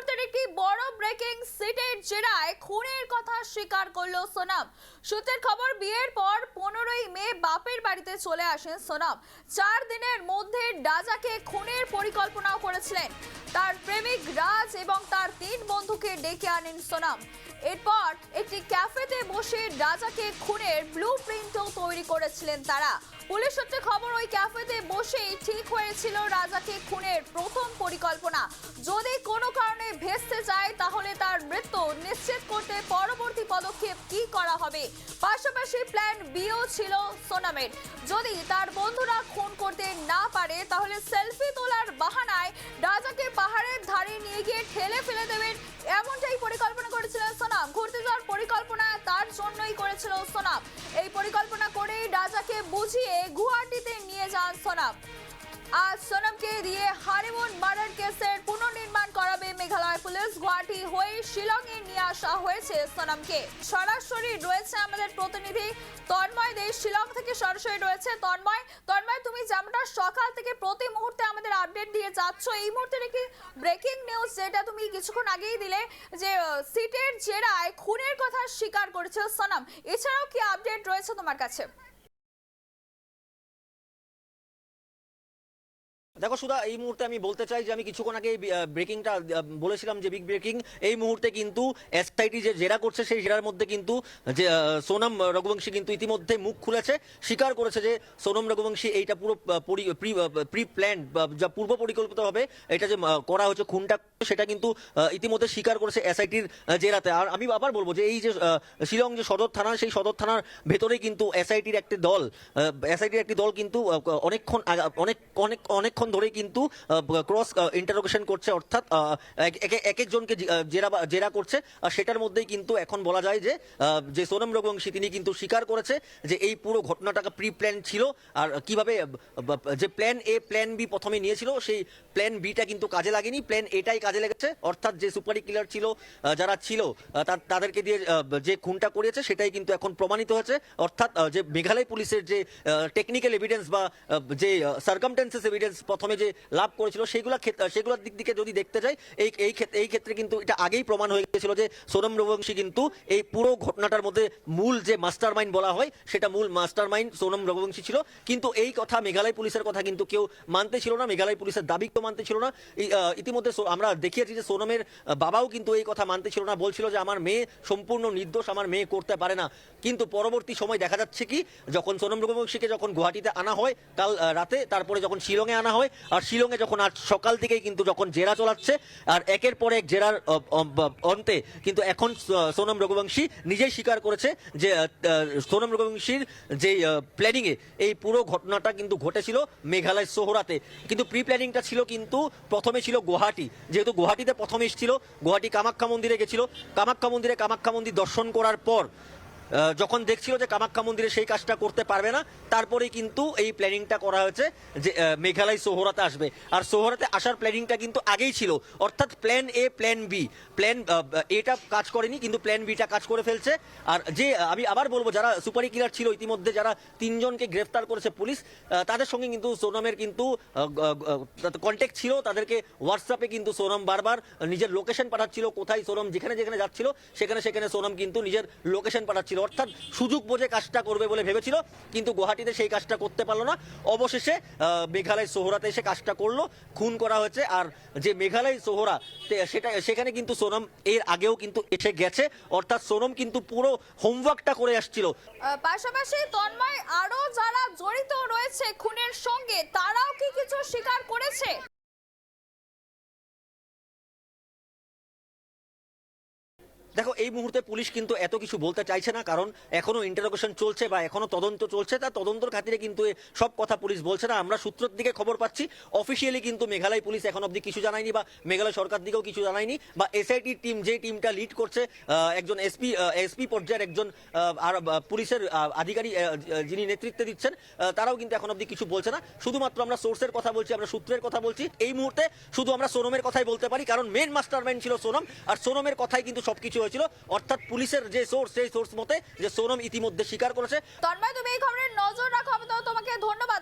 মুহূর্তের একটি বড় ব্রেকিং সিটের জেরায় খুনের কথা স্বীকার করল সোনাম। সূত্রের খবর, বিয়ের পর পনেরোই মে বাপের বাড়িতে চলে আসেন সোনাম। চার দিনের মধ্যে খুনের পরিকল্পনাও করেছিলেন। তার প্রেমিক রাজ এবং তার তিন বন্ধুকে ডেকে আনেন সোনাম। এরপর একটি ক্যাফেতে বসে রাজাকে খুনের ব্লু প্রিন্টও তৈরি করেছিলেন তারা। পুলিশ সূত্রে খবর, ওই ক্যাফেতে বসেই ঠিক হয়েছিল রাজাকে খুনের প্রথম পরিকল্পনা। যদি কোনো যায়, তাহলে তার মৃত্যু নিশ্চিত করতে পরবর্তী পদক্ষেপ কি করা হবে? পাশাপাশি প্ল্যান বিও ছিল সোনামের যদি তার বন্ধুরা খুন করতে না পারে, তাহলে সেলফি তোলার বাহানায় রাজাকে পাহাড়ের ধারে নিয়ে গিয়ে ঠেলে ফেলে দেবেন। এমনটাই পরিকল্পনা করেছিলেন সোনাম ঘুরতে যাওয়ার পরিকল্পনা তার জন্যই করেছিল সোনাম এই পরিকল্পনা করেই রাজাকে বুঝিয়ে গুয়াহাটিতে নিয়ে যান সোনাম আজ সোনামকে দিয়ে হানিমুন মার্ডার কেসের পুনর্নির্মাণ করাবে মেঘালয় পুলিশ। গুয়াহাটি হয়ে শিলংয়ে নিয়ে আসা হয়েছে সোনামকে। সরাসরি রয়েছে আমাদের প্রতিনিধি তন্ময় দেশ শিলং থেকে সরাসরি রয়েছে তন্ময়। তন্ময়, তুমি যেমনটা সকাল থেকে প্রতি মুহূর্তে আমাদের আপডেট দিয়ে যাচ্ছ, এই মুহূর্তে একটি ব্রেকিং নিউজ যেটা তুমি কিছুক্ষণ আগেই দিলে যে সিটের জেরায় খুনের কথা স্বীকার করেছে সোনাম। এছাড়াও কি আপডেট রয়েছে তোমার কাছে? দেখো সুধা, এই মুহূর্তে আমি বলতে চাই যে আমি কিছুক্ষণ আগে ব্রেকিংটা বলেছিলাম যে বিগ ব্রেকিং এই মুহূর্তে কিন্তু এসআইটি যে জেরা করছে সেই জেরার মধ্যে কিন্তু, যে সোনম রঘুবংশী কিন্তু ইতিমধ্যে মুখ খুলেছে, স্বীকার করেছে যে সোনম রঘুবংশী এইটা পুরো প্রি প্ল্যান যা পূর্ব পরিকল্পিতভাবে এটা যে করা হয়েছে খুনটা, সেটা কিন্তু ইতিমধ্যে স্বীকার করেছে এসআইটির জেরাতে। আর আমি আবার বলব যে এই যে শিলং যে সদর থানা, সেই সদর থানার ভেতরেই কিন্তু এসআইটির একটি দল এসআইটির একটি দল কিন্তু অনেকক্ষণ অনেক অনেক, অনেকক্ষণ ধরেই কিন্তু ক্রস ইন্টারোগেশন করছে, অর্থাৎ এক- এক- এক একজনকে জেরা জেরা করছে। সেটার মধ্যেই কিন্তু এখন বলা যায় যে যে সোনম রঘুবংশী তিনি কিন্তু স্বীকার করেছে যে এই পুরো ঘটনাটাকে প্রি প্ল্যান ছিল। আর কীভাবে যে প্ল্যান এ প্ল্যান বি প্রথমে নিয়েছিল, সেই প্ল্যান বিটা কিন্তু কাজে লাগেনি। প্ল্যান এটাই কাজে লেগেছে। অর্থাৎ যে সুপারি কিলার ছিল যারা ছিল তাদেরকে দিয়ে যে খুনটা করিয়েছে, সেটাই কিন্তু এখন প্রমাণিত হয়েছে। অর্থাৎ যে মেঘালয় পুলিশের যে টেকনিক্যাল এভিডেন্স বা যে সার্কামটেন্সেস এভিডেন্স প্রথমে যে লাভ করেছিল সেগুলো সেগুলোর দিক থেকে যদি দেখতে যাই, এই এই ক্ষেত্রে এই ক্ষেত্রে কিন্তু এটা আগেই প্রমাণ হয়ে গেছিল যে সোনম রঘুবংশী কিন্তু এই পুরো ঘটনাটার মধ্যে মূল যে মাস্টার মাইন্ড বলা হয়, সেটা মূল মাস্টার মাইন্ড সোনম রঘুবংশী ছিল। কিন্তু এই কথা মেঘালয় পুলিশের কথা কিন্তু কেউ মানতে ছিল না, মেঘালয় পুলিশের দাবি কেউ মানতে ছিল না। ইতিমধ্যে আমরা দেখিয়েছি যে সোনমের বাবাও কিন্তু এই কথা মানতে ছিল না, বলছিল যে আমার মেয়ে সম্পূর্ণ নির্দোষ, আমার মেয়ে করতে পারে না। কিন্তু পরবর্তী সময় দেখা যাচ্ছে কি, যখন সোনম রঘুবংশীকে যখন গুয়াহাটিতে আনা হয়, কাল রাতে, তারপরে যখন শিলংয়ে আনা হয় আর শিলংয়ে যখন আজ সকাল থেকেই কিন্তু যখন জেরা চলাচ্ছে, আর একের পর এক জেরার অন্তে কিন্তু এখন সোনম রঘুবংশী নিজেই স্বীকার করেছে যে সোনম রঘুবংশীর যে প্ল্যানিং এ এই পুরো ঘটনাটা কিন্তু ঘটেছিল মেঘালয় সোহরাতে। কিন্তু প্রি প্ল্যানিংটা ছিল কিন্তু প্রথমে ছিল গুয়াহাটি। যেহেতু গুয়াহাটিতে প্রথমে এসেছিল, গুয়াহাটি কামাখ্যা মন্দিরে গেছিল। কামাখ্যা মন্দিরে কামাখ্যা মন্দির দর্শন করার পর যখন দেখছিল যে কামাখ্যা মন্দিরে সেই কাজটা করতে পারবে না, তারপরেই কিন্তু এই প্ল্যানিংটা করা হয়েছে যে মেঘালয় সোহরাতে আসবে। আর সোহরাতে আসার প্ল্যানিংটা কিন্তু আগেই ছিল। অর্থাৎ plan A plan B plan এটা কাজ করেনি, কিন্তু প্ল্যান বিটা কাজ করে ফেলছে। আর যে, আমি আবার বলব, যারা সুপারি কিলার ছিল ইতিমধ্যে, যারা তিনজনকে গ্রেফতার করেছে পুলিশ তাদের সঙ্গে কিন্তু সোনমের কিন্তু কন্ট্যাক্ট ছিল। তাদেরকে হোয়াটসঅ্যাপে কিন্তু সোনম বারবার নিজের লোকেশন পাঠাচ্ছিল, কোথায় সোনম যেখানে যেখানে যাচ্ছিল, সেখানে সেখানে সোনম কিন্তু নিজের লোকেশন পাঠাচ্ছিল। অর্থাৎ সুযোগ বোঝে কাজটা করবে বলে ভেবেছিল, কিন্তু গুয়াহাটিতে সেই কাজটা করতে পারল না। অবশেষে মেঘালয় সোহরাতে এসে কাজটা করল, খুন করা হয়েছে। আর যে মেঘালয় সোহরা সেটা, সেখানে কিন্তু সোনম, এর আগেও কিন্তু এসে গেছে। অর্থাৎ সোনম কিন্তু পুরো হোমওয়ার্কটা করে আসছিল। পাশাপাশি তন্ময় আরও যারা জড়িত রয়েছে খুনের সঙ্গে, তারাও কি কিছু স্বীকার করেছে? দেখো, এই মুহূর্তে পুলিশ কিন্তু এত কিছু বলতে চাইছে না, কারণ এখনও ইন্টারোগেশন চলছে বা এখনও তদন্ত চলছে। তার তদন্তর খাতিরে কিন্তু সব কথা পুলিশ বলছে না। আমরা সূত্রের দিকে খবর পাচ্ছি অফিসিয়ালি কিন্তু মেঘালয় পুলিশ এখন অবধি কিছু জানায়নি বা মেঘালয় সরকার দিকেও কিছু জানায়নি বা এসআইটি টিম যে টিমটা লিড করছে একজন এসপি এসপি পর্যায়ের একজন আর পুলিশের আধিকারিক যিনি নেতৃত্বে দিচ্ছেন তারাও কিন্তু এখন অব্দি কিছু বলছে না। শুধুমাত্র আমরা সোর্সের কথা বলছি, আমরা সূত্রের কথা বলছি। এই মুহূর্তে শুধু আমরা সোনমের কথাই বলতে পারি, কারণ মেন মাস্টার ছিল সোনম, আর সোনমের কথাই কিন্তু সবকিছু হয়েছিল, অর্থাৎ পুলিশের যে সোর্স, সেই সোর্স মতে যে সোনম ইতিমধ্যে স্বীকার করেছে। তন্ময়, তুমি এই খবরের নজর রাখো তোমাকে ধন্যবাদ।